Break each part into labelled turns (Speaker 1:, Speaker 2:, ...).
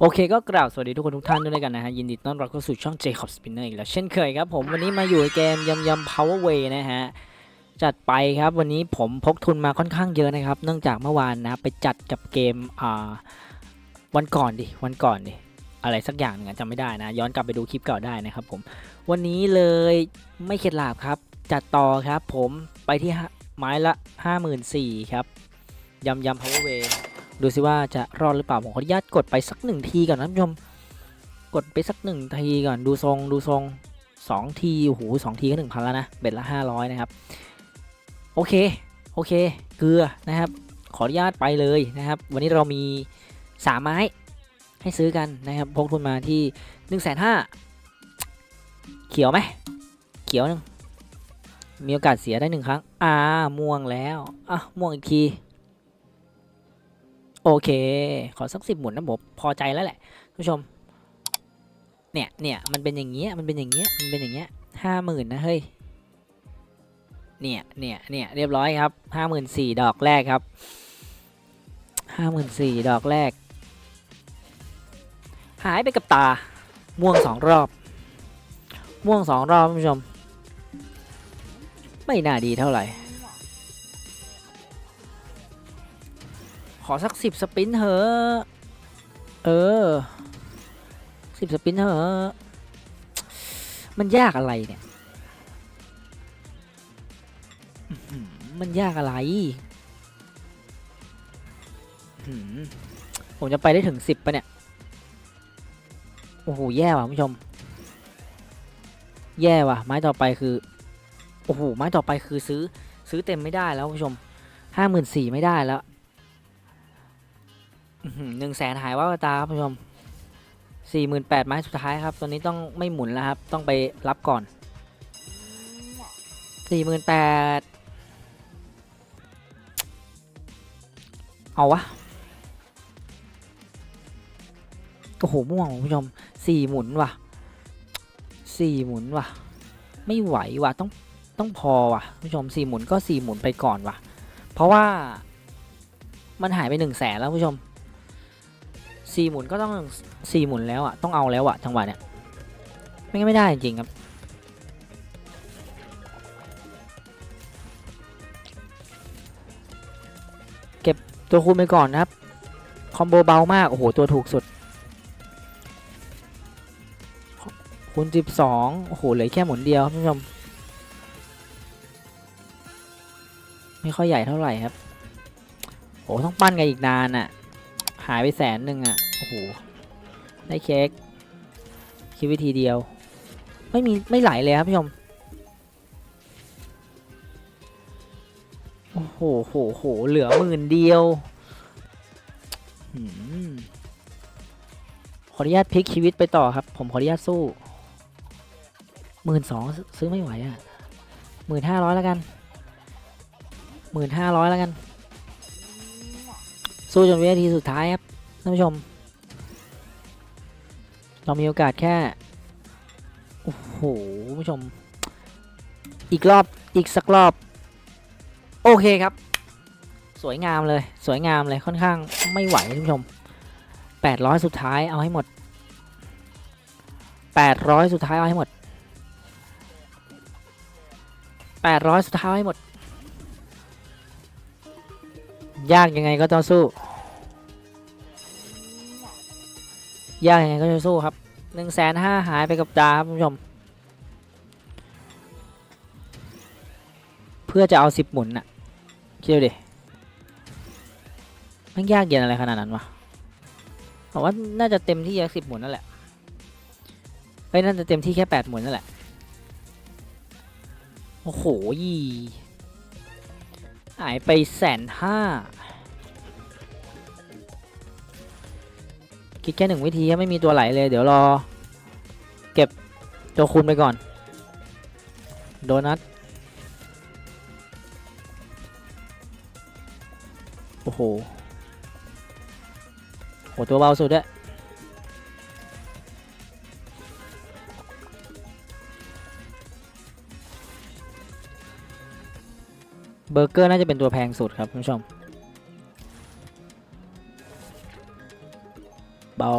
Speaker 1: โอเคก็กล่าวสวัสดีทุกคนทุกท่านด้วยกันนะฮะ ยินดีต้อนรับเข้าสู่ช่อง Jacob Spinner อีกแล้วเช่นเคยครับผม วันนี้มาอยู่ในเกมยำยำ Power Way นะฮะ จัดไปครับวันนี้ผมพกทุนมาค่อนข้างเยอะนะครับ เนื่องจากเมื่อวานนะ ไปจัดกับเกมอ่าวันก่อนดิ วันก่อนดิ อะไรสักอย่างนึงอะจำไม่ได้นะ ย้อนกลับไปดูคลิปเก่าได้นะครับผมวันนี้เลยไม่เข็ดหลาบครับ จัดต่อครับผมไปที่ห้าไม้ละ 54,000ครับยำยำ Power Way ดูสิว่าจะรอดหรือเปล่าผมขออนุญาตกดไปสักหนึ่งทีก่อนนะท่านผู้ชมกดไปสักหนึ่งทีก่อนดูทรงดูทรงสองทีโอ้โหสองทีก็หนึ่งพันแล้วนะเบ็ดละห้าร้อยนะครับโอเคโอเคเกลือนะครับ ขออนุญาตไปเลยนะครับ วันนี้เรามีสามไม้ให้ซื้อกันนะครับพกทุนมาที่หนึ่งแสนห้าเขียวไหมเขียวหนึ่งมีโอกาสเสียได้หนึ่งครั้งอ่าม่วงแล้วอะม่วงอีกที โอเค ขอสักสิบหมุนนะผมพอใจแล้วแหละผู้ชม เนี่ยเนี่ยมันเป็นอย่างเงี้ยมันเป็นอย่างเงี้ยมันเป็นอย่างเงี้ยห้าหมื่นนะเฮ้ยเนี่ยเนี่ยเนี่ยเรียบร้อยครับห้าหมื่นสี่ดอกแรกครับห้าหมื่นสี่ดอกแรก หายไปกับตาม่วงสองรอบ ม่วงสองรอบผู้ชม ไม่น่าดีเท่าไหร่ ขอสักสิบสปินเถอะ เออสิบสปินเถอะ มันยากอะไรเนี่ย มันยากอะไรหือผมจะไปได้ถึงสิบปะเนี่ย โอ้โห แย่ว่ะคุณผู้ชม แย่ว่ะ ไม้ต่อไปคือ โอ้โห ไม้ต่อไปคือซื้อ ซื้อเต็มไม่ได้แล้วคุณผู้ชมห้าหมื่นสี่ไม่ได้แล้ว หนึ่งแสนหายว่าตาครับคุณผู้ชมสี่หมื่นแปดไม้สุดท้ายครับตัวนี้ต้องไม่หมุนแล้วครับ ต้องไปรับก่อนสี่หมื่นแปดเอาวะโอ้โหม่วงคุณผู้ชมสี่หมุนว่ะสี่หมุนว่ะ ไม่ไหวว่ะต้องต้องพอว่ะคุณผู้ชมสี่หมุนก็สี่หมุนไปก่อนว่ะ เพราะว่ามันหายไปหนึ่งแสนแล้วคุณผู้ชม สี่หมุนก็ต้องสี่หมุนแล้วอะต้องเอาแล้วอะจังหวะเนี้ยไม่งั้นไม่ได้จริงๆครับเก็บตัวคูณไปก่อนนะครับคอมโบเบามากโอ้โหตัวถูกสุดคูณ12 โอ้โห เหลือแค่หมุนเดียวครับท่านผู้ชม ไม่ค่อยใหญ่เท่าไหร่ครับ โอ้ต้องปั้นกันอีกนานอะ หายไปแสนหนึ่งอะ โอ้โห ได้เค้กคิดวิธีเดียว ไม่มีไม่ไหลเลยครับผู้ชม โอ้โหโหโหเหลือหมื่นเดียวขออนุญาตพลิกชีวิตไปต่อครับ ผมขออนุญาตสู้หมื่นสองซื้อไม่ไหวอะหมื่นห้าร้อยแล้วกันหมื่นห้าร้อยแล้วกัน สู้จนวินาทีสุดท้ายครับท่านผู้ชม เรามีโอกาสแค่ โอ้โหผู้ชม อีกรอบอีกสักรอบ โอเคครับ สวยงามเลย สวยงามเลยค่อนข้างไม่ไหวท่านผู้ชม 800 สุดท้ายเอาให้หมด 800 สุดท้ายเอาให้หมด 800 สุดท้ายเอาให้หมด ยากยังไงก็ต้องสู้ ยากยังไงก็จะสู้ครับหนึ่งแสนห้าหายไปกับตาครับคุณผู้ชม เพื่อจะเอาสิบหมุนน่ะ คิดดูดิมันยากเย็นอะไรขนาดนั้นวะผมว่าน่าจะเต็มที่แค่สิบหมุนนั่นแหละเฮ้ยน่าจะเต็มที่แค่แปดหมุนนั่นแหละ โอ้โหยี่หายไปแสนห้า คิดแค่หนึ่งวิธีไม่มีตัวไหลเลย เดี๋ยวรอ เก็บตัวคูณไปก่อน โดนัทโอ้โหโหตัวเบาสุดด้วยเบอร์เกอร์น่าจะเป็นตัวแพงสุดครับคุณผู้ชม เบา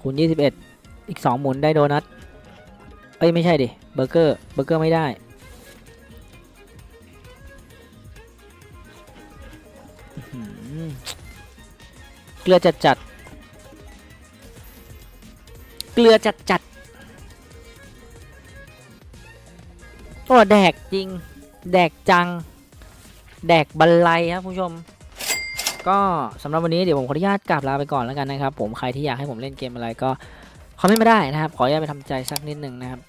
Speaker 1: คูณ21 อีก 2 หมุนได้โดนัท เอ้ย ไม่ใช่ดิเบอร์เกอร์เบอร์เกอร์ไม่ได้เกลือจัดจัดเกลือจัดจัดโอ้แดกจริง แดกจัง แดกบันไลครับผู้ชม ก็สำหรับวันนี้เดี๋ยวผมขออนุญาตกลับลาไปก่อนแล้วกันนะครับ ผมใครที่อยากให้ผมเล่นเกมอะไรก็คอมเมนต์มาได้นะครับ ขออนุญาตไปทำใจสักนิดหนึ่งนะครับ